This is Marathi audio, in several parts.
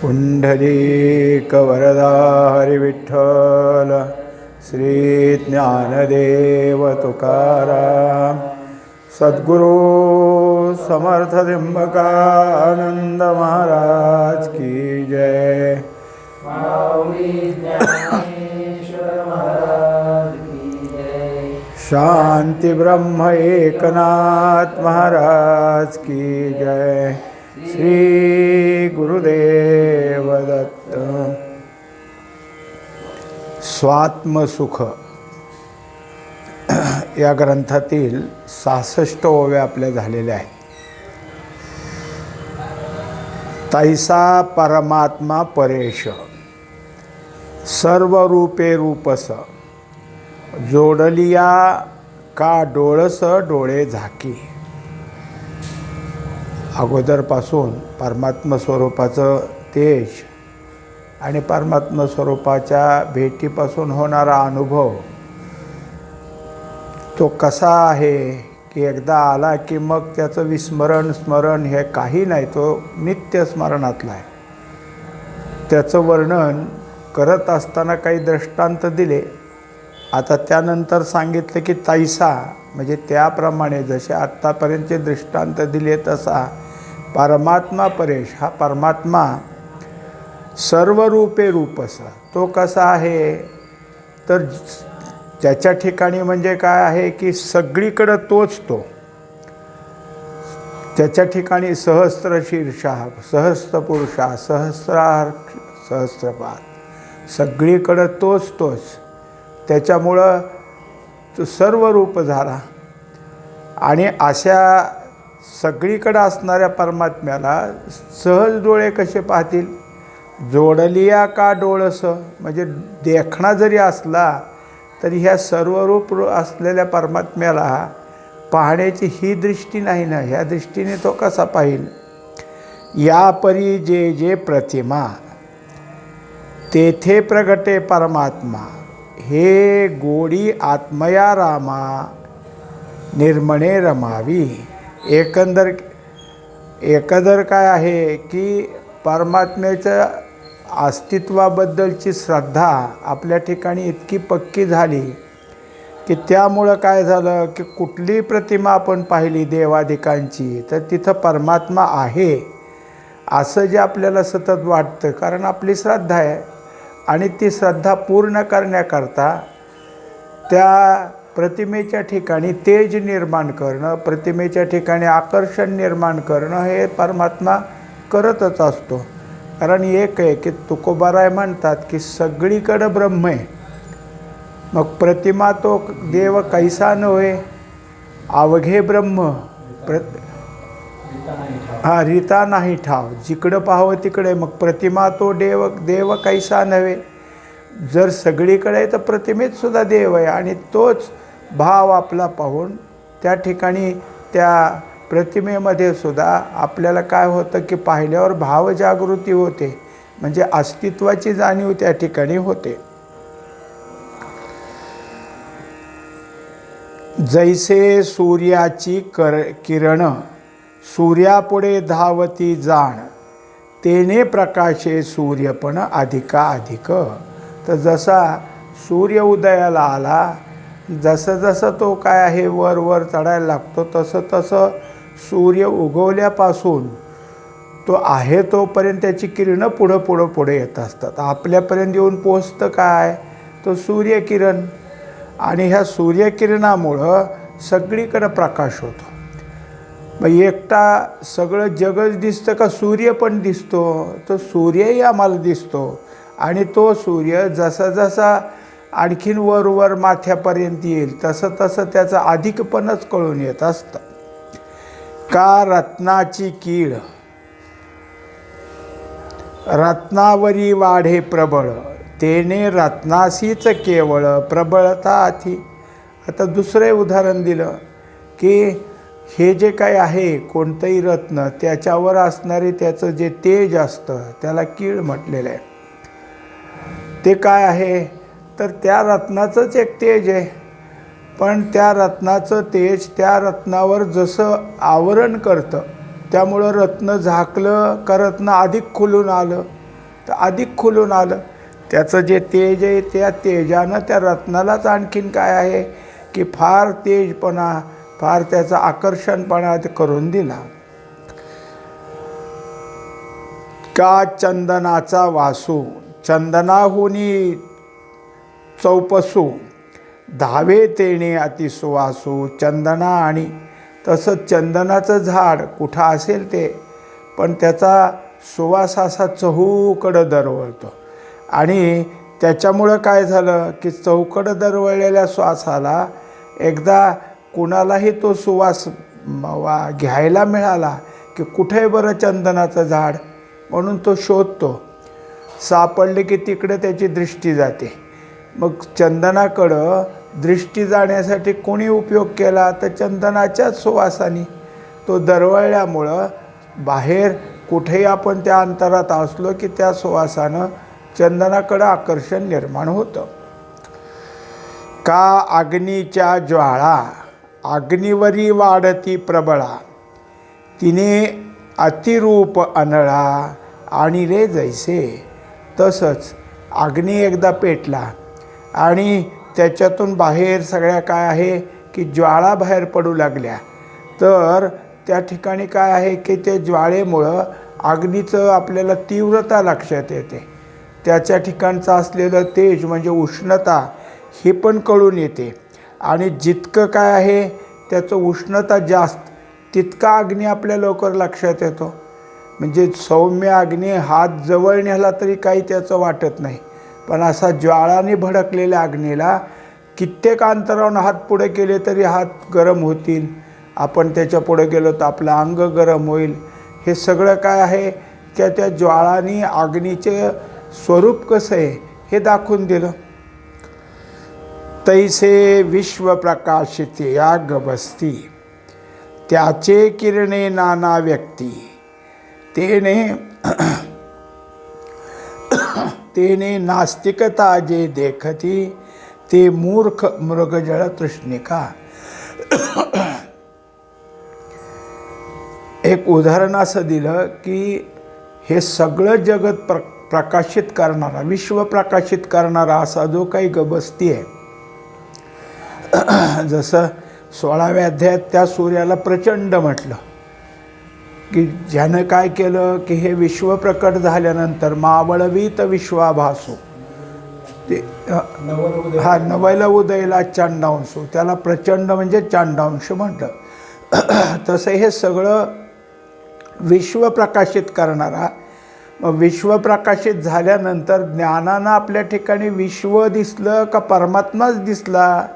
पुंडलीकवरदा हरिविठ्ठल श्री ज्ञानदेव तुकाराम सद्गुरू समर्थ त्र्यंबकानंद महाराज की जय। महाराज की जय शांती ब्रह्म एकनाथ महाराज की जय। श्री गुरुदेव दत्त स्वात्मसुख। या ग्रंथातील सहासष्ट ओव्या आपल्या झालेल्या आहेत. तैसा परमात्मा परेश। सर्व रूपे रूपस। जोडलिया का डोळस डोळे झाकी। अगोदरपासून परमात्म स्वरूपाचं तेज आणि परमात्म स्वरूपाच्या भेटीपासून होणारा अनुभव तो कसा आहे की एकदा आला की मग त्याचं विस्मरण स्मरण हे काही नाही तो नित्य स्मरणातला आहे. त्याचं वर्णन करत असताना काही दृष्टांत दिले. आता त्यानंतर सांगितलं की तैसा म्हणजे त्याप्रमाणे जसे आत्तापर्यंतचे दृष्टांत दिले तसा परमात्मा परेश हा परमात्मा सर्व रूपे रूपस. तो कसा आहे? तर ज्याच्या ठिकाणी म्हणजे काय आहे की सगळीकडं तोच तो. त्याच्या ठिकाणी सहस्त्र शीर्षा सहस्त्र पुरुषा सहस्रार सहस्त्रपाद सगळीकडं तोच तोच. त्याच्यामुळं तो सर्व रूप झाला. आणि अशा सगळीकडं असणाऱ्या परमात्म्याला सहज डोळे कसे पाहतील? जोडलिया का डोळस? म्हणजे देखणा जरी असला तरी ह्या सर्वरूप असलेल्या परमात्म्याला पाहण्याची ही दृष्टी नाही ना? ह्या दृष्टीने तो कसा पाहिल? या परी जे जे प्रतिमा तेथे प्रगटे परमात्मा हे गोडी आत्मया रामा निर्मणे रमावी. एकंदर एकंदर काय आहे की परमात्म्याच्या अस्तित्वाबद्दलची श्रद्धा आपल्या ठिकाणी इतकी पक्की झाली की त्यामुळं काय झालं की कुठली प्रतिमा आपण पाहिली देवाधिकांची तर तिथं परमात्मा आहे असं जे आपल्याला सतत वाटतं कारण आपली श्रद्धा आहे. आणि ती श्रद्धा पूर्ण करण्याकरता त्या प्रतिमेच्या ठिकाणी तेज निर्माण करणं प्रतिमेच्या ठिकाणी आकर्षण निर्माण करणं हे परमात्मा करतच असतो. कारण एक आहे की तुकोबाराय म्हणतात की सगळीकडं ब्रह्म आहे. मग प्रतिमा तो देव कैसा नव्हे अवघे ब्रह्म. प्र हा रिता नाही ठाव. जिकडं पाहावं तिकडे मग प्रतिमा तो देव देव कैसा नव्हे जर सगळीकडे तर प्रतिमेत सुद्धा देव आहे. आणि तोच भाव आपला पाहून त्या ठिकाणी त्या प्रतिमेमध्ये सुद्धा आपल्याला काय होतं की पाहिल्यावर भावजागृती होते. म्हणजे अस्तित्वाची जाणीव त्या ठिकाणी होते. जैसे सूर्याची कर किरण सूर्यापुढे धावती जाण तेने प्रकाशे सूर्यपण अधिका अधिक तर जसा सूर्य उदयाला आला जसं जसं तो काय आहे वर वर चढायला लागतो तसं तसं सूर्य उगवल्यापासून तो आहे तोपर्यंत त्याची किरणं पुढं पुढं पुढे येत असतात. आपल्यापर्यंत येऊन पोचतं काय? तो सूर्यकिरण. आणि ह्या सूर्यकिरणामुळं सगळीकडं प्रकाश होतो. मग एकटा सगळं जगच दिसतं का? सूर्य पण दिसतो. तो सूर्यही आम्हाला दिसतो. आणि तो सूर्य जसा जसा आणखीन वर वर माथ्यापर्यंत येईल. तसं तसं त्याचं अधिकपणच कळून येत असतं. का रत्नाची कीड रत्नावरी वाढे प्रबळ. तेने रत्नासीच केवळ प्रबळता अथी आता दुसरे उदाहरण दिलं की हे जे काय आहे कोणतंही रत्न त्याच्यावर असणारे त्याचं जे तेज असतं त्याला कीळ म्हटलेलं आहे. ते काय आहे? तर त्या रत्नाचंच एक तेज आहे. पण त्या रत्नाचं तेज त्या रत्नावर जसं आवरण करतं त्यामुळं रत्न झाकलं का रत्न अधिक खुलून आलं तर अधिक खुलून आलं. त्याचं जे तेज आहे त्या तेजानं त्या रत्नालाच आणखीन काय आहे की फार तेजपणा फार त्याचा आकर्षणपणा ते करून दिला. का चंदनाचा वासू चंदनाहुनी चौपसू. धावे तेणे अतिसुवासू चंदना आणि तसं चंदनाचं झाड कुठं असेल ते पण त्याचा सुवास असा चहूकडं दरवळतो. आणि त्याच्यामुळं काय झालं की चौकडं दरवळलेल्या श्वासाला एकदा कुणालाही तो सुवास वा घ्यायला मिळाला की कुठे बरं चंदनाचं झाड म्हणून तो शोधतो. सापडले की तिकडे त्याची दृष्टी जाते. मग चंदनाकडं दृष्टी जाण्यासाठी कोणी उपयोग केला तर चंदनाच्याच सुवासाने. तो दरवळल्यामुळं बाहेर कुठेही आपण त्या अंतरात असलो की त्या सुवासानं चंदनाकडं आकर्षण निर्माण होतं. का अग्नीच्या ज्वाळा? अग्नीवरी वाढती प्रबळा. तिने अतिरूप अनळा आणि रे जैसे. तसंच अग्नी एकदा पेटला. आणि त्याच्यातून बाहेर सगळ्या काय आहे की ज्वाळा बाहेर पडू लागल्या. तर त्या ठिकाणी काय आहे की ते ज्वाळेमुळं अग्नीचं आपल्याला तीव्रता लक्षात येते. त्याच्या ठिकाणचं असलेलं तेज म्हणजे उष्णता हे पण कळून येते. आणि जितकं काय आहे त्याचं उष्णता जास्त तितका अग्नी आपल्या लवकर लक्षात येतो. म्हणजे सौम्य अग्नी हात जवळ नेला तरी काही त्याचं वाटत नाही. पण असा ज्वाळाने भडकलेल्या अग्नीला कित्येक अंतरावून हात पुढे केले तरी हात गरम होतील. आपण त्याच्या पुढे गेलो तर आपलं अंग गरम होईल. हे सगळं काय आहे? त्या त्या ज्वाळानी अग्नीचे स्वरूप कसं आहे? हे दाखवून दिलं. तैसे विश्वप्रकाशित या गबस्ती त्याचे किरणे नाना व्यक्ती. तेने तेने नास्तिकता जे देखती ते मूर्ख मृगजळ तृष्णिका. एक उदाहरण असं दिलं की हे सगळं जगत प्र प्रकाशित करणारा विश्व प्रकाशित करणारा असा जो काही गबस्ती आहे. जसं सोळाव्या अध्यायात त्या सूर्याला प्रचंड म्हटलं. की ज्यानं काय केलं की हे विश्व प्रकट झाल्यानंतर मावळवीत विश्वाभासू. ते हा नवयला उदयला चांडांशू. त्याला प्रचंड म्हणजे चांडांश म्हटलं. तसं हे सगळं विश्व प्रकाशित करणारा मग विश्व प्रकाशित झाल्यानंतर ज्ञानानं आपल्या ठिकाणी विश्व दिसलं का परमात्माच दिसला?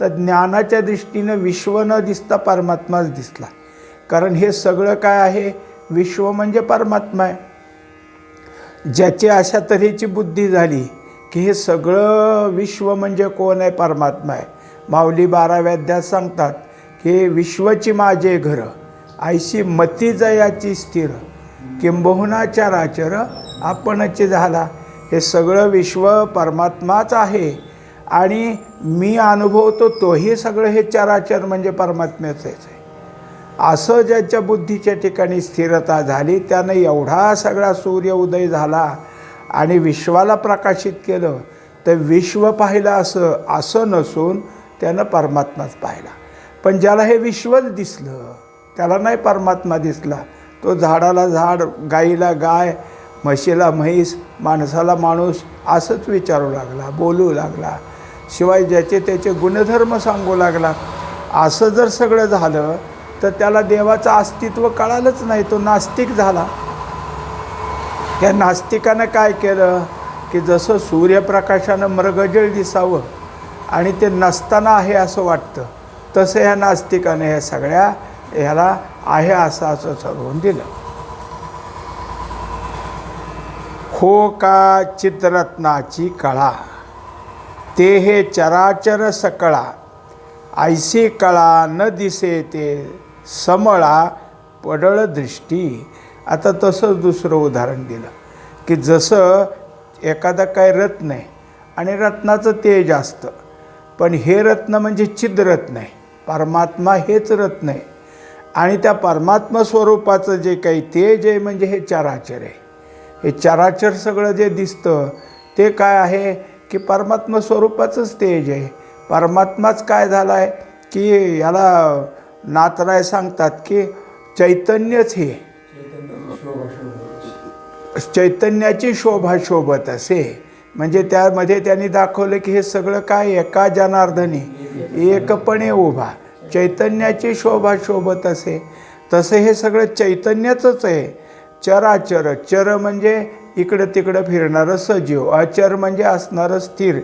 तर ज्ञानाच्या दृष्टीनं विश्व न दिसता परमात्माच दिसला. कारण हे सगळं काय आहे? विश्व म्हणजे परमात्मा आहे. ज्याची अशा तऱ्हेची बुद्धी झाली की हे सगळं विश्व म्हणजे कोण आहे? परमात्मा आहे. माऊली बाराव्या सांगतात की विश्वची माझे घर आयशी मती जयाची स्थिर किंबहुना राचर आपणच झाला. हे सगळं विश्व परमात्माच आहे आणि मी अनुभवतो तोही सगळं हे चराचर म्हणजे परमात्म्याचंच आहे. असं ज्याच्या बुद्धीच्या ठिकाणी स्थिरता झाली त्यानं एवढा सगळा सूर्य उदय झाला आणि विश्वाला प्रकाशित केलं तर विश्व पाहिलं असं असं नसून त्यानं परमात्माच पाहिला. पण ज्याला हे विश्वच दिसलं त्याला नाही परमात्मा दिसला. तो झाडाला झाड गाईला गाय म्हशीला म्हैस माणसाला माणूस असंच विचारू लागला बोलू लागला. शिवाय ज्याचे त्याचे गुणधर्म सांगू लागला. असं जर सगळं झालं तर त्याला देवाचं अस्तित्व कळालंच नाही. तो नास्तिक झाला. या नास्तिकानं काय केलं? की जसं सूर्यप्रकाशानं मृगजळ दिसावं आणि ते नसताना आहे असं वाटतं तसं ह्या नास्तिकानं ह्या सगळ्या ह्याला आहे असं असं ठरवून दिलं. हो का चित्ररत्नाची कळा? ते हे चराचर सकळा. ऐसी कळा न दिसे ते. समळा पडळ दृष्टी. आता तसंच दुसरं उदाहरण दिलं की जसं एखादा काय रत्न आहे आणि रत्नाचं तेज असतं पण हे रत्न म्हणजे चिद्रत्न आहे. परमात्मा हेच रत्न आहे. आणि त्या परमात्मा स्वरूपाचं जे काही तेज आहे म्हणजे हे चराचर आहे. हे चराचर सगळं जे दिसतं ते काय आहे? की परमात्मा स्वरूपाचंच तेज आहे. परमात्माच काय झाला आहे की याला नातराय सांगतात की चैतन्यच हे. चैतन्याची शोभा शोभत असे. म्हणजे त्यामध्ये त्यांनी दाखवलं की हे सगळं काय एका जनार्दनी. एकपणे उभा. चैतन्याची शोभा शोभत असे. तसं हे सगळं चैतन्याचंच आहे. चराचर. चर म्हणजे इकडं तिकडं फिरणारं सजीव. अचर म्हणजे असणारं स्थिर.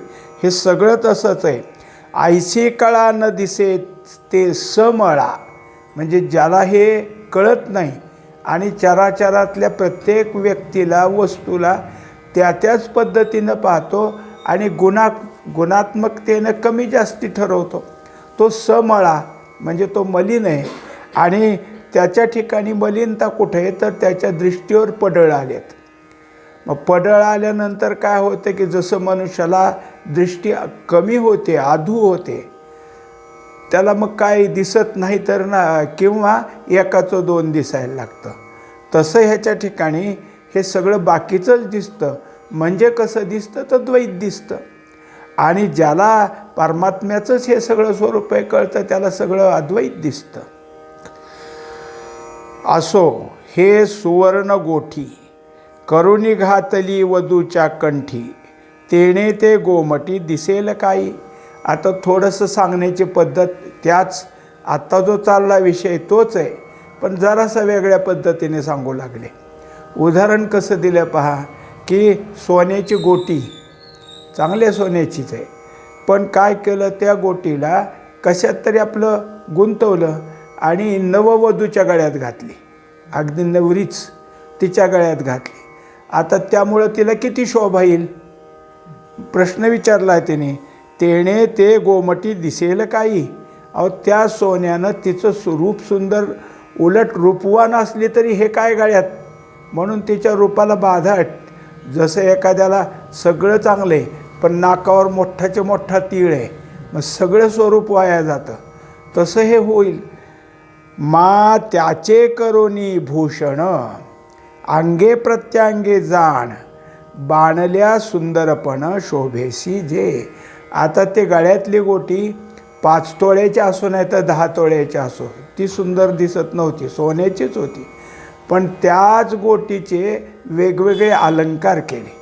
हे सगळं तसंच आहे. आयसी कळा न दिसे ते समळा. म्हणजे ज्याला हे कळत नाही आणि चराचरातल्या प्रत्येक व्यक्तीला वस्तूला त्या त्याच पद्धतीनं पाहतो आणि गुणा गुणात्मकतेनं कमी जास्ती ठरवतो. तो समळा म्हणजे तो मलिन आहे आणि त्याच्या ठिकाणी मलिनता कुठे आहे? तर त्याच्या दृष्टीवर पडळ आलेत. मग पडळ आल्यानंतर काय होतं की जसं मनुष्याला दृष्टी कमी होते आधू होते. त्याला मग काय दिसत नाही तर ना किंवा एकाचं दोन दिसायला लागतं. तसं ह्याच्या ठिकाणी हे सगळं बाकीचंच दिसतं. म्हणजे कसं दिसतं? तर द्वैत दिसतं. आणि ज्याला परमात्म्याचंच हे सगळं स्वरूप आहे कळतं त्याला सगळं अद्वैत दिसतं. असो हे सुवर्ण गोठी करुणी घातली वधूच्या कंठी तेणे ते गोमटी दिसेल काही. आता थोडंसं सांगण्याची पद्धत त्याच. आत्ता जो चालला विषय तोच आहे. पण जरासा वेगळ्या पद्धतीने सांगू लागले. उदाहरण कसं दिलं पहा की सोन्याची गोटी. चांगल्या सोन्याचीच आहे. पण काय केलं त्या गोटीला? कशात तरी आपलं गुंतवलं आणि नववधूच्या गळ्यात घातली. अगदी नवरीच तिच्या गळ्यात घातली. आता त्यामुळं तिला किती शोभा येईल? प्रश्न विचारला आहे तिने तेणे ते गोमटी दिसेल काही? अहो त्या सोन्यानं तिचं स्वरूप सुंदर उलट रूपवान असली तरी हे काय गाळ्यात? म्हणून तिच्या रूपाला बाधा जसं एखाद्याला सगळं चांगलं आहे पण नाकावर मोठाचे मोठा तीळ आहे मग सगळं स्वरूप वाया जातं. तसं हे होईल. मा त्याचे करोनी भूषण अंगे प्रत्यांगे जाण बाणल्या सुंदरपण शोभेसी जे. आता ते गळ्यातली गोटी पाच तोळ्याची असो नाही तर दहा तोळ्याची असो. ती सुंदर दिसत नव्हती सोन्याचीच होती. पण त्याच गोटीचे वेगवेगळे अलंकार केले.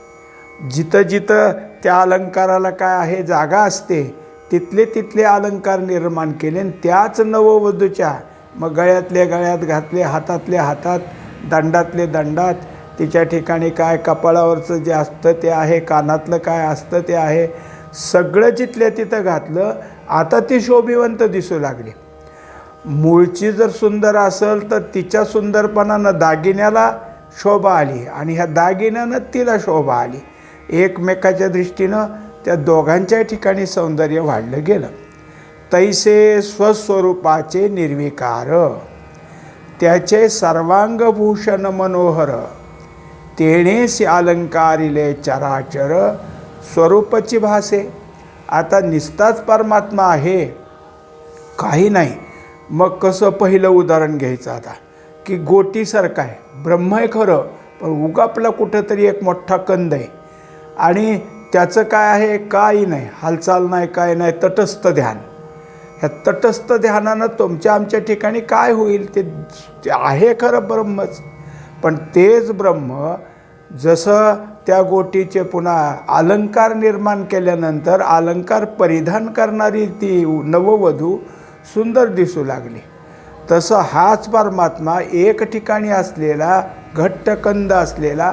जिथं जिथं त्या अलंकाराला काय आहे जागा असते तिथले तिथले अलंकार निर्माण केले आणि त्याच नववधूच्या मग गळ्यातल्या गळ्यात घातले हातातले हातात दंडातले दंडात तिच्या ठिकाणी काय कपाळावरचं जे असतं ते आहे कानातलं काय असतं ते आहे सगळं जिथल्या तिथं घातलं आता ती शोभिवंत दिसू लागली. मूळची जर सुंदर असेल तर तिच्या सुंदरपणानं दागिन्याला शोभा आली आणि ह्या दागिन्यानं तिला शोभा आली. एकमेकाच्या दृष्टीनं त्या दोघांच्या ठिकाणी सौंदर्य वाढलं गेलं. तैसे स्वस्वरूपाचे निर्विकार. त्याचे सर्वांगभूषण मनोहर. तेणेसी अलंकारिले चराचर स्वरूपची भासे आता निस्ताच परमात्मा आहे. काही नाही. मग कसं पहिलं उदाहरण घ्यायचं आता? की गोटीसारखं आहे. ब्रह्म आहे खरं पण उगापला कुठंतरी एक मोठा कंद आहे. आणि त्याचं काय आहे? काही नाही. हालचाल नाही काय नाही. तटस्थ ध्यान. ह्या तटस्थ ध्यानानं तुमच्या आमच्या ठिकाणी काय होईल? ते ते आहे खरं ब्रह्मच. पण तेच ब्रह्म जसं त्या गोटीचे पुन्हा अलंकार निर्माण केल्यानंतर अलंकार परिधान करणारी ती नववधू सुंदर दिसू लागली. तसं हाच परमात्मा एक ठिकाणी असलेला घट्ट कंद असलेला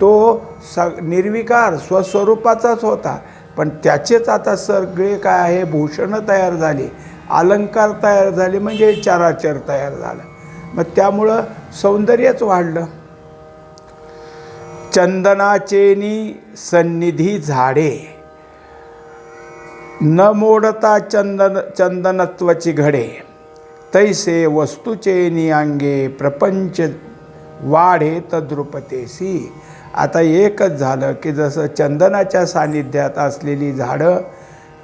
तो स निर्विकार स्वस्वरूपाचाच होता. पण त्याचेच आता सगळे काय आहे? भूषणं तयार झाली. अलंकार तयार झाले म्हणजे चराचर तयार झालं. मग त्यामुळं सौंदर्यच वाढलं. चंदनाचेनी सन्निधी झाडे. न मोडता चंदन चंदनत्वाची घडे. तैसे वस्तूचे अंगे प्रपंच वाढे तद्रुपतेसी. आता एकच झालं की जसं चंदनाच्या सान्निध्यात असलेली झाडं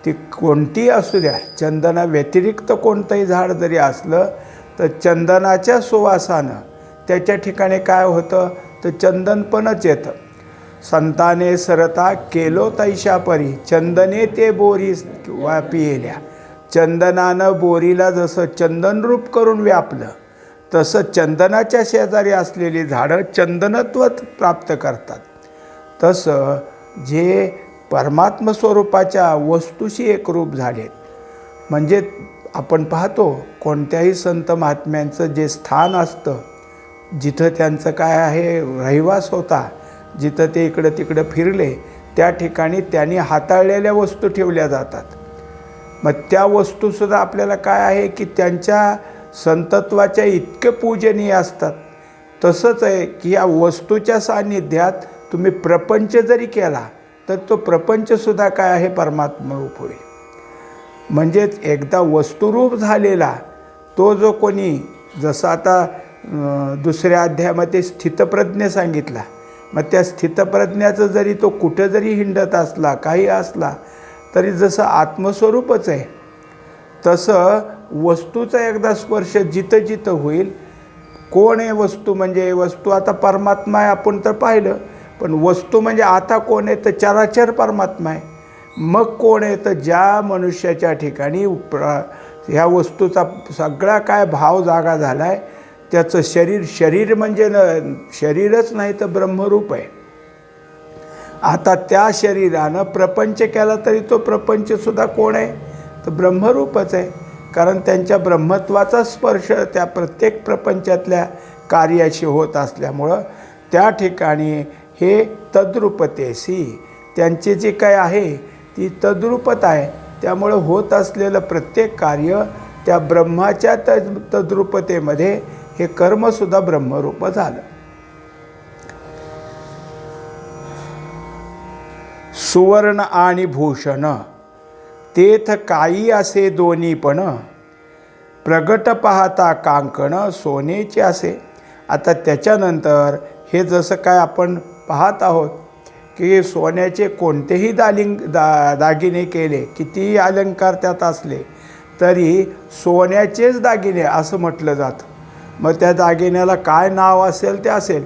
ती कोणती असू द्या चंदना व्यतिरिक्त कोणतंही झाड जरी असलं तर चंदनाच्या सुवासानं त्याच्या ठिकाणी काय होतं? तर चंदनपणच येतं. संताने सरता केलो तैशा परी चंदने ते बोरी व्यापियेल्या चंदनानं बोरीला जसं चंदनरूप करून व्यापलं तसं चंदनाच्या शेजारी असलेली झाडं चंदनत्व प्राप्त करतात. तसं जे परमात्म स्वरूपाच्या वस्तूशी एकरूप झालेत म्हणजे आपण पाहतो कोणत्याही संत महात्म्यांचं जे स्थान असतं जिथं त्यांचं काय आहे रहिवास होता जिथं ते इकडं तिकडं फिरले त्या ठिकाणी त्यांनी हाताळलेल्या वस्तू ठेवल्या जातात. मग त्या वस्तूसुद्धा आपल्याला काय आहे की त्यांच्या संतत्वाच्या इतके पूजनीय असतात. तसंच आहे की या वस्तूच्या सान्निध्यात तुम्ही प्रपंच जरी केला तर तो प्रपंचसुद्धा काय आहे? परमात्मरूप होईल. म्हणजेच एकदा वस्तुरूप झालेला तो जो कोणी जसं आता दुसऱ्या अध्यायामध्ये स्थितप्रज्ञ सांगितला. मग त्या स्थितप्रज्ञाचं जरी तो कुठं जरी हिंडत असला काही असला तरी जसं आत्मस्वरूपच आहे तसं वस्तूचा एकदा स्पर्श जिथं जिथं होईल. कोण आहे वस्तू म्हणजे वस्तू आता परमात्मा आहे आपण तर पाहिलं. पण वस्तू म्हणजे आता कोण आहे तर चराचर परमात्मा आहे. मग कोण आहे तर ज्या मनुष्याच्या ठिकाणी ह्या वस्तूचा सगळा काय भाव जागा झाला आहे त्याचं शरीर शरीर म्हणजे न शरीरच नाही तर ब्रह्मरूप आहे. आता त्या शरीरानं प्रपंच केला तरी तो प्रपंचसुद्धा कोण आहे? तर ब्रह्मरूपच आहे. कारण त्यांच्या ब्रह्मत्वाचा स्पर्श त्या प्रत्येक प्रपंचातल्या कार्याशी होत असल्यामुळं त्या ठिकाणी हे तद्रुपतेसी त्यांची जी काय आहे ती तद्रुपत आहे. त्यामुळं होत असलेलं प्रत्येक कार्य त्या ब्रह्माच्या तद तद्रुपतेमध्ये हे कर्मसुद्धा ब्रह्मरूप झालं. सुवर्ण आणि भूषण तेथ काही असे दोन्ही पण प्रगट पाहता कांकण सोनेचे असे. आता त्याच्यानंतर हे जसं काय आपण पाहत आहोत की सोन्याचे कोणतेही दालिंग दा दागिने केले कितीही अलंकार त्यात असले तरी सोन्याचेच दागिने असं म्हटलं जातं. मग त्या दागिन्याला काय नाव असेल ते असेल.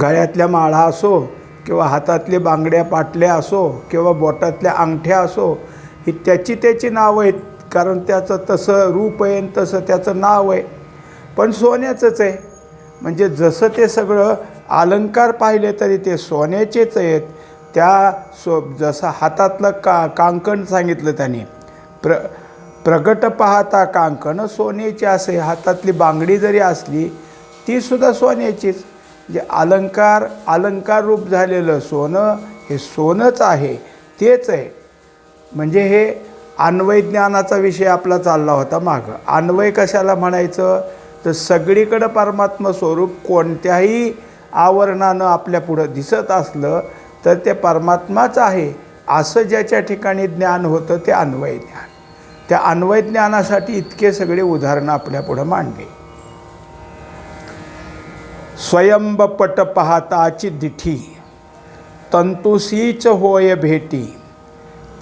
गळ्यातल्या माळा असो किंवा हातातले बांगड्या पाटल्या असो किंवा बोटातल्या अंगठ्या असो ही त्याची त्याची नावं आहेत. कारण त्याचं तसं रूप आहे आणि तसं त्याचं नाव आहे. पण सोन्याचंच आहे. म्हणजे जसं ते सगळं अलंकार पाहिले तरी ते सोन्याचेच आहेत. त्या सो जसं हातातलं का कांकण सांगितलं त्याने. प्र प्रगट पाहता कांकण सोन्याची असे हातातली बांगडी जरी असली तीसुद्धा सोन्याचीच. जे अलंकार अलंकार रूप झालेलं सोनं हे सोनंच आहे तेच आहे. म्हणजे हे अन्वय ज्ञानाचा विषय आपला चालला होता मागं. अन्वय कशाला म्हणायचं? तर सगळीकडं परमात्मा स्वरूप कोणत्याही आवरणानं आपल्या पुढं दिसत असलं तर ते परमात्माच आहे. असं ज्याच्या ठिकाणी ज्ञान होतं ते अन्वय ज्ञान. त्या अन्वय ज्ञानासाठी इतके सगळे उदाहरणं आपल्यापुढं मांडले मांडले. स्वयंबपट पाहताची दिठी तंतुसीच होय भेटी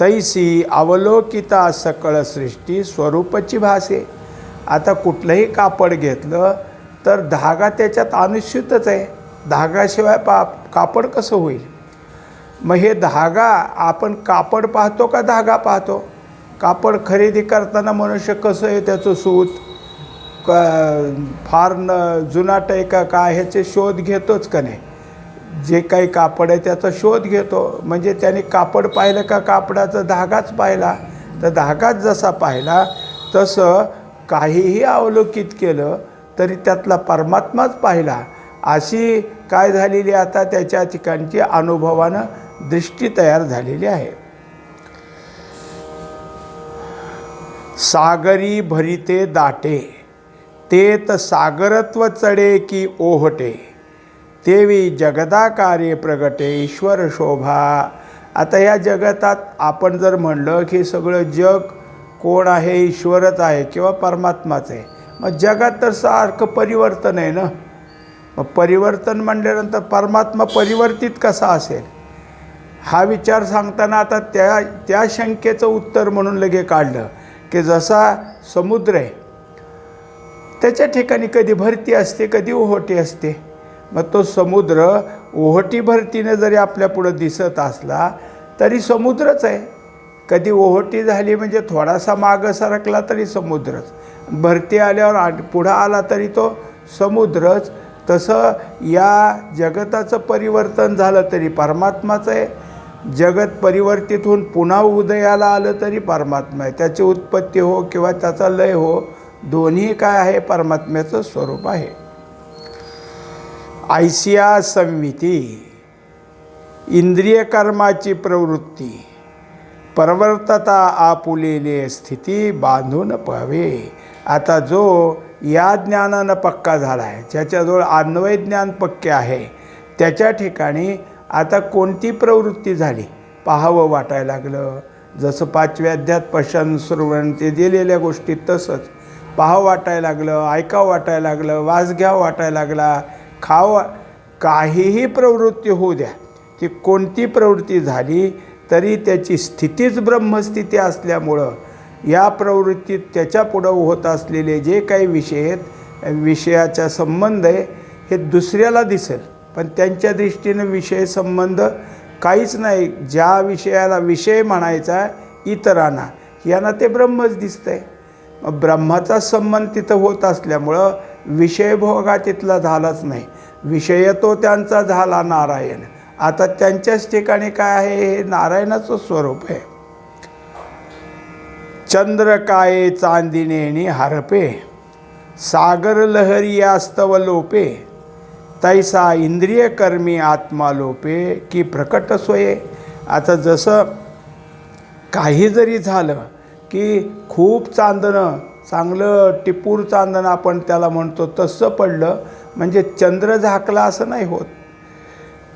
तैसी अवलोकिता सकळ सृष्टी स्वरूपची भासे. आता कुठलंही कापड घेतलं तर धागा त्याच्यात अनुस्यूतच आहे. धागाशिवाय पा कापड कसं होईल? मग हे धागा आपण कापड पाहतो का धागा पाहतो? कापड खरेदी करताना मनुष्य कसं आहे त्याचं सूत? क फार न जुनाट आहे का काय ह्याचे शोध घेतोच का नाही? जे काही कापड आहे त्याचा शोध घेतो. म्हणजे त्याने कापड पाहिलं का कापडाचा धागाच पाहिला? तर धागाच जसा पाहिला तसं काहीही अवलोकित केलं तरी त्यातला परमात्माच पाहिला. अशी काय झालेली आता त्याच्या ठिकाणची अनुभवानं दृष्टी तयार झालेली आहे. सागरी भरिते दाटे तेत सागरत्व चढे की ओहटे तेवी जगदाकार्य प्रगटे ईश्वर शोभा. आता या जगतात आपण जर म्हणलं की सगळं जग कोण आहे? ईश्वरच आहे किंवा परमात्माच आहे. मग जगात तर सारखं परिवर्तन आहे ना? मग परिवर्तन म्हणल्यानंतर परमात्मा परिवर्तित कसा असेल? हा विचार सांगताना आता त्या त्या शंकेचं उत्तर म्हणून लगे काढलं. की जसा समुद्र आहे त्याच्या ठिकाणी कधी भरती असते कधी ओहोटी असते. मग तो समुद्र ओहोटी भरतीने जरी आपल्या पुढं दिसत असला तरी समुद्रच आहे. कधी ओहोटी झाली म्हणजे थोडासा मागं सरकला तरी समुद्रच. भरती आल्यावर आ पुढं आला तरी तो समुद्रच. तसं या जगताचं परिवर्तन झालं तरी परमात्माचं आहे. जगत परिवर्तित होऊन पुन्हा उदयाला आलं तरी परमात्मा आहे. त्याची उत्पत्ती हो किंवा त्याचा लय हो दोन्ही काय आहे? परमात्म्याचं स्वरूप आहे. आयसिया संविती इंद्रिय कर्माची प्रवृत्ती परवर्तता आपुलेले स्थिती बांधून पहावे. आता जो या ज्ञानानं पक्का झाला आहे ज्याच्याजवळ अन्वय ज्ञान पक्के आहे त्याच्या ठिकाणी आता कोणती प्रवृत्ती झाली? पाहावं वाटायला लागलं. जसं पाचव्या अध्यात पशन श्रवण ते दिलेल्या गोष्टी तसंच. पाहावं वाटायला लागलं ऐकावं वाटायला लागलं वास घ्यावं वाटायला लागला. खाव काहीही प्रवृत्ती होऊ द्या. ती कोणती प्रवृत्ती झाली तरी त्याची स्थितीच ब्रह्मस्थिती असल्यामुळं या प्रवृत्तीत त्याच्यापुढं होत असलेले जे काही विषय आहेत विषयाचा संबंध आहे हे दुसऱ्याला दिसेल. पण त्यांच्या दृष्टीनं विषय संबंध काहीच नाही. ज्या विषयाला विषय म्हणायचा इतरांना. यांना ते ब्रह्मच दिसतंय. मग ब्रह्माचा संबंध तिथं होत असल्यामुळं विषयभोगा तिथला झालाच नाही. विषय तो त्यांचा झाला नारायण. आता त्यांच्याच ठिकाणी काय आहे हे नारायणाचं स्वरूप आहे. चंद्र काय हरपे? सागर लहरी यास्तव लोपे? तैसा इंद्रिय कर्मी की प्रकट सोये. आता जसं काही जरी झालं की खूप चांदणं चांगलं टिपूर चांदणं आपण त्याला म्हणतो तसं पडलं म्हणजे चंद्र झाकला असं नाही होत.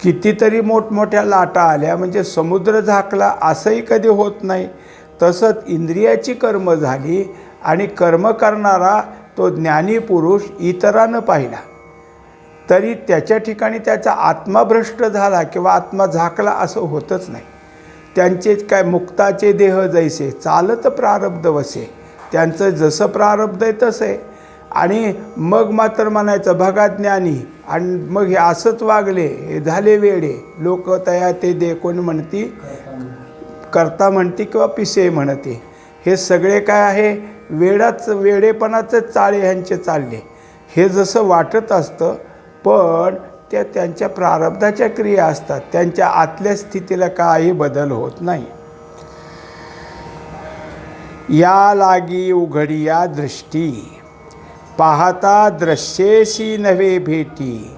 कितीतरी मोठमोठ्या लाटा आल्या म्हणजे समुद्र झाकला असंही कधी होत नाही. तसंच इंद्रियाची कर्म झाली आणि कर्म करणारा तो ज्ञानी पुरुष इतरानं पाहिला. तरी त्याच्या ठिकाणी त्याचा आत्माभ्रष्ट झाला किंवा आत्मा झाकला असं होतच नाही. त्यांचेच काय मुक्ताचे देह जैसे चालत प्रारब्ध वसे. त्यांचं जसं प्रारब्ध आहे तसं आहे. आणि मग मात्र म्हणायचं भगा ज्ञानी. आणि मग हे असंच वागले हे झाले वेडे. लोक तया ते दे कोण म्हणती? करता म्हणते किंवा पिसे म्हणते. हे सगळे काय आहे? वेडाच वेडेपणाचं चाळे ह्यांचे चालले. हे जसं वाटत असतं पण त्या त्यांच्या प्रारब्धाच्या क्रिया असतात. त्यांच्या आतल्या स्थितीला काही बदल होत नाही. या लागी उघडिया दृष्टी. पाहता दृश्येशी नव्हे भेटी.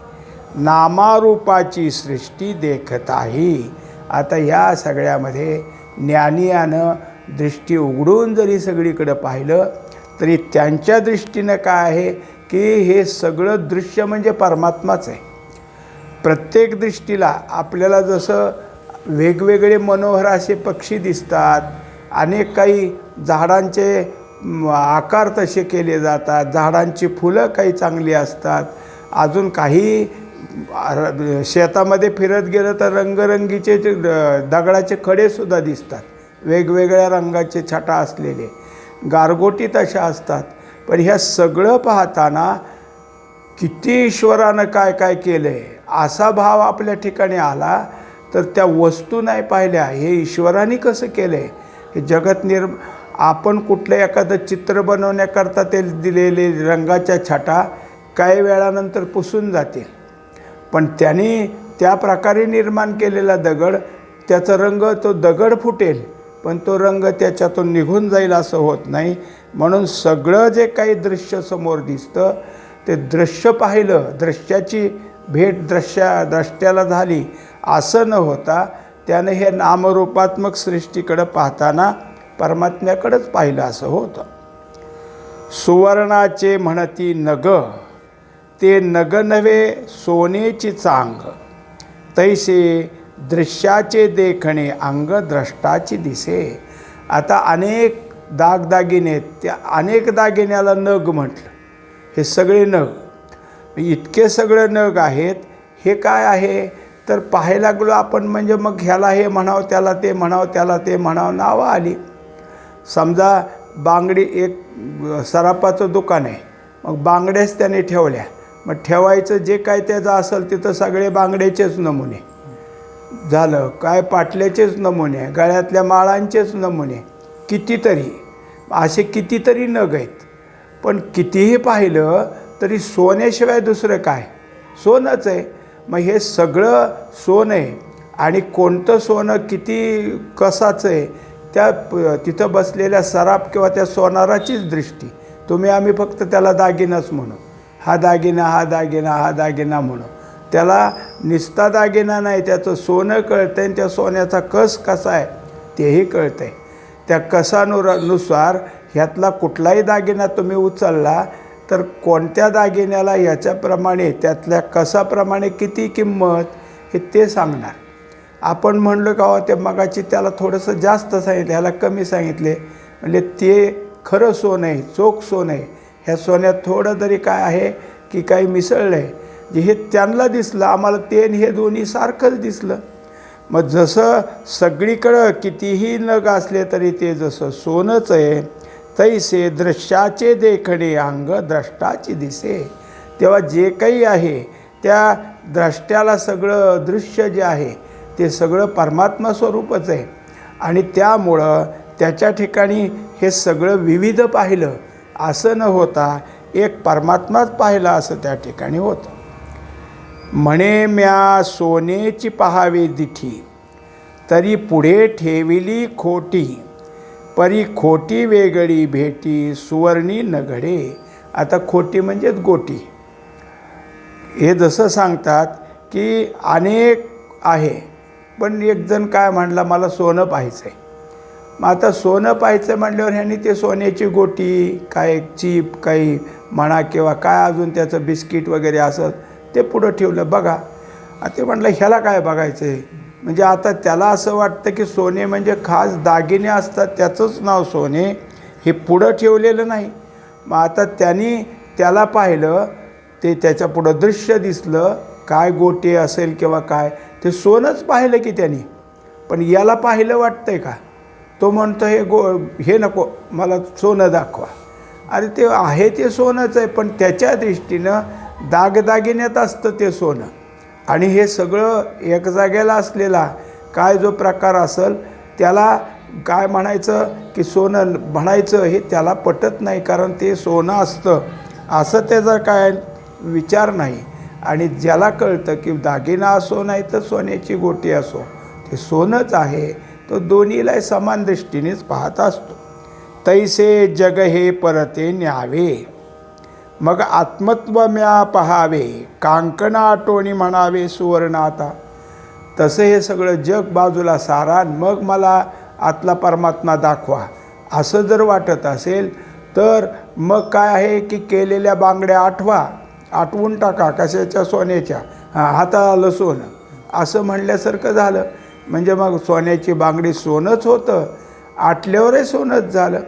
नामारूपाची सृष्टी देखत आहे. आता ह्या सगळ्यामध्ये ज्ञानियानं दृष्टी उघडून जरी सगळीकडं पाहिलं तरी त्यांच्या दृष्टीनं काय आहे? की हे सगळं दृश्य म्हणजे परमात्माच आहे. प्रत्येक दृष्टीला आपल्याला जसं वेगवेगळे मनोहर असे पक्षी दिसतात अनेक काही झाडांचे आकार तसे केले जातात झाडांची फुलं काही चांगली असतात अजून काही शेतामध्ये फिरत गेलं तर रंगरंगीचे दगडाचे खडेसुद्धा दिसतात वेगवेगळ्या रंगाचे छटा असलेले गारगोटी तशा असतात. पण ह्या सगळं पाहताना किती ईश्वरानं काय काय केलं आहे असा भाव आपल्या ठिकाणी आला तर त्या वस्तू नाही पाहिल्या. हे ईश्वराने कसं केलं आहे हे जगत निर्म आपण कुठलं एखादं चित्र बनवण्याकरता ते दिलेले रंगाच्या छटा काही वेळानंतर पुसून जातील. पण त्याने त्या प्रकारे निर्माण केलेला दगड त्याचा रंग तो दगड फुटेल. पण तो रंग त्याच्यातून निघून जाईल असं होत नाही. म्हणून सगळं जे काही दृश्य समोर दिसतं ते दृश्य पाहिलं दृश्याची भेट दृश्या द्रष्ट्याला झाली असं न होता त्यानं हे नामरूपात्मक सृष्टीकडं पाहताना परमात्म्याकडंच पाहिलं असं होतं. सुवर्णाचे म्हणती नग ते नग नव्हे सोनेची चांग. तैसे दृश्याचे देखणे अंग द्रष्टाची दिसे. आता अनेक दागदागिने त्या अनेक दागिन्याला नग म्हटलं. हे सगळे नग. इतके सगळे नग आहेत हे काय आहे? तर पाहायला लागलो आपण म्हणजे मग ह्याला हे म्हणावं त्याला ते म्हणावं त्याला ते म्हणावं नावं आली. समजा बांगडी एक सरापाचं दुकान आहे. मग बांगड्याच त्याने ठेवल्या. मग ठेवायचं जे काय त्याचं असेल तिथं सगळे बांगड्याचेच नमुने. झालं. काय पाटल्याचेच नमुने गळ्यातल्या माळांचेच नमुने. कितीतरी. असे कितीतरी नग आहेत. पण कितीही पाहिलं तरी सोन्याशिवाय दुसरं काय? सोनंच आहे. मग हे सगळं सोनं आहे. आणि कोणतं सोनं किती कसाचं आहे त्या तिथं बसलेल्या सराप किंवा त्या सोनाराचीच दृष्टी. तुम्ही आम्ही फक्त त्याला दागिनाच म्हणू. हा दागिना हा दागिना हा दागिना म्हणू. त्याला निस्ता दागिना नाही त्याचं सोनं कळतं आणि त्या सोन्याचा कस कसा आहे तेही कळतं आहे त्या कसानुरनुसार ह्यातला कुठलाही दागिना तुम्ही उचलला तर कोणत्या दागिन्याला ह्याच्याप्रमाणे त्यातल्या कसाप्रमाणे किती किंमत हे ते सांगणार. आपण म्हणलो का हो ते मगाची त्याला थोडंसं जास्त सांगितलं ह्याला कमी सांगितले. म्हणजे ते खरं सोनं आहे चोख सोनं आहे. ह्या सोन्यात थोडं तरी काय आहे की काही मिसळलं आहे जे हे त्यांना दिसलं आम्हाला ते आणि हे दोन्ही सारखंच दिसलं. मग जसं सगळीकडं कितीही नग असले तरी ते जसं सोनंच आहे तैसे दृश्याचे देखणे अंग द्रष्टाचे दिसे. तेव्हा जे काही आहे त्या द्रष्ट्याला सगळं दृश्य जे आहे ते सगळं परमात्मा स्वरूपच आहे. आणि त्यामुळं त्याच्या ठिकाणी हे सगळं विविध पाहिलं. असं न होता एक परमात्माच पाहिला असं त्या ठिकाणी होतं. म्हणे म्या सोनेची पहावे दिठी तरी पुढे ठेविली खोटी. परी खोटी वेगळी भेटी सुवर्णी नघडे. आता खोटी म्हणजेच गोटी. हे जसं सांगतात की अनेक आहे पण एकजण काय म्हणला मला सोनं पाहायचं आहे मग आता सोनं पाहायचं म्हटल्यावर ह्यांनी ते सोन्याची गोटी काय चीप काही म्हणा किंवा काय अजून त्याचं बिस्किट वगैरे असं ते पुढं ठेवलं. बघा. ते म्हटलं ह्याला काय बघायचं आहे म्हणजे आता त्याला असं वाटतं की सोने म्हणजे खास दागिने असतात त्याचंच नाव सोने. हे पुढं ठेवलेलं नाही. मग आता त्यांनी त्याला पाहिलं ते त्याच्या पुढं दृश्य दिसलं काय गोटे असेल किंवा काय ते सोनंच पाहिलं की त्यांनी. पण याला पाहिलं वाटतं आहे का? तो म्हणतो हे गो हे नको मला सोनं दाखवा. अरे ते आहे ते सोनंच आहे पण त्याच्या दृष्टीनं दागदागिन्यात असतं ते सोनं. आणि हे सगळं एक जागेला असलेला काय जो प्रकार असेल त्याला काय म्हणायचं की सोनं म्हणायचं हे त्याला पटत नाही कारण ते सोनं असतं. असं त्याचा काय विचार नाही आणि ज्याला कळतं की दागिना असो नाही तर सोन्याची गोटी असो ते सोनंच आहे तो दोन्हीला समान दृष्टीनेच पाहत असतो. तैसे जग हे परते न्यावे. मग आत्मत्व म्या पहावे कांकणा आटोणी म्हणावे सुवर्ण आता तसं हे सगळं जग बाजूला सारा मग मला आतला परमात्मा दाखवा. असं जर वाटत असेल तर मग काय आहे की केलेल्या बांगड्या आठवा. आठवून टाका कशाच्या? सोन्याच्या. हां हाताला आलं सोनं असं म्हणल्यासारखं झालं. म्हणजे मग सोन्याची बांगडी सोनंच होतं. आटल्यावरही सोनंच झालं.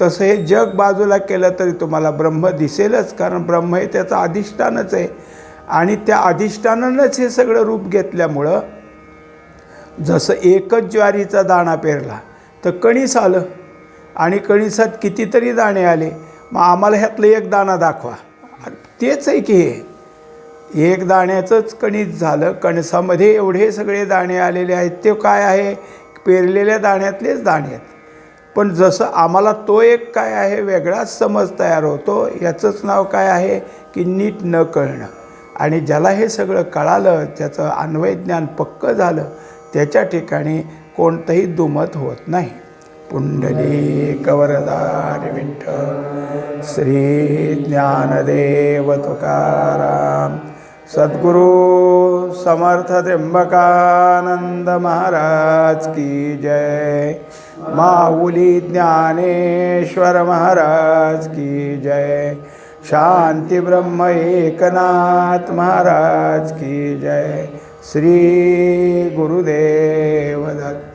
तसं हे जग बाजूला केलं तरी तुम्हाला ब्रह्म दिसेलच कारण ब्रह्म हे त्याचं अधिष्ठानच आहे. आणि त्या अधिष्ठानानंच हे सगळं रूप घेतल्यामुळं जसं एकच ज्वारीचा दाणा पेरला तर कणीस आलं. आणि कणीसात कितीतरी दाणे आले मग आम्हाला ह्यातलं एक दाणा दाखवा. तेच आहे की हे. एक दाण्याचंच कणीस झालं कणसामध्ये एवढे सगळे दाणे आलेले आहेत ते काय आहे? पेरलेल्या दाण्यातलेच दाणे आहेत. पण जसं आम्हाला तो एक काय आहे वेगळाच समज तयार होतो याचंच नाव काय आहे की नीट न कळणं. आणि ज्याला हे सगळं कळालं त्याचं अन्वयज्ञान पक्कं झालं त्याच्या ठिकाणी कोणतंही दुमत होत नाही. पुंडली कवरदार विठ्ठल श्री ज्ञानदेव तुकाराम सद्गुरु समर्थ त्र्यंबकानंद महाराज की जय. माऊली ज्ञानेश्वर महाराज की जय. शांती ब्रह्म एकनाथ महाराज की जय. श्री गुरुदेव दत्त